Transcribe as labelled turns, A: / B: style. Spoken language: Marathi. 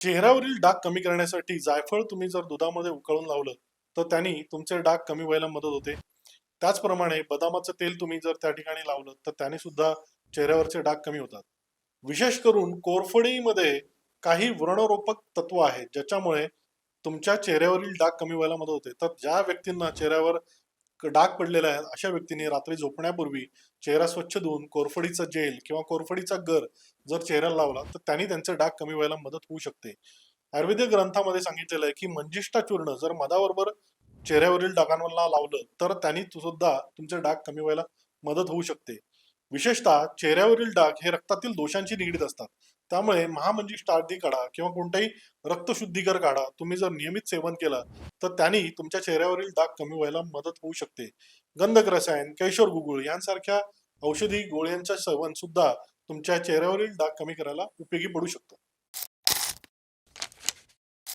A: चेहऱ्यावरील डाग कमी करण्यासाठी जायफळ तुम्ही जर दुधामध्ये उकळून लावलं तर त्यांनी तुमचे डाग कमी व्हायला मदत होते. त्याचप्रमाणे बदामाचं तेल तुम्ही जर त्या ठिकाणी लावलं तर त्याने सुद्धा चेहऱ्यावरचे डाग कमी होतात. विशेष करून कोरफडीमध्ये काही व्रणरोपक तत्व आहेत ज्याच्यामुळे तुमच्या चेहऱ्यावरील डाग कमी व्हायला मदत होते. तर ज्या व्यक्तींना चेहऱ्यावर डाग पडलेला आहे अशा व्यक्तींनी रात्री झोपण्यापूर्वी चेहरा स्वच्छ धुवून कोरफडीचा जेल किंवा कोरफडीचा गर जर चेहऱ्याला लावला तर त्यांनी त्यांचे डाग कमी व्हायला मदत होऊ शकते. आयुर्वेदिक ग्रंथामध्ये सांगितलेलं आहे की मंजिष्ठा चूर्ण जर मधाबरोबर चेहऱ्यावरील डागांना लावलं तर त्यांनी सुद्धा तुमचे डाग कमी व्हायला मदत होऊ शकते. विशेषतः चेहऱ्यावरील डाग हे रक्तातील दोषांशी निगडीत असतात. त्यामुळे महामंजिष्ठा आधी काढा किंवा कोणताही रक्तशुद्धीकर काढा. तुम्ही जर नियमित सेवन केलं तर त्यांनी तुमच्या चेहऱ्यावरील डाग कमी व्हायला मदत होऊ शकते. गंधक रसायन कैशोर गुगुळ यांसारख्या औषधी गोळ्यांचं सेवन सुद्धा तुमच्या चेहऱ्यावरील डाग कमी करायला उपयोगी पडू शकतं.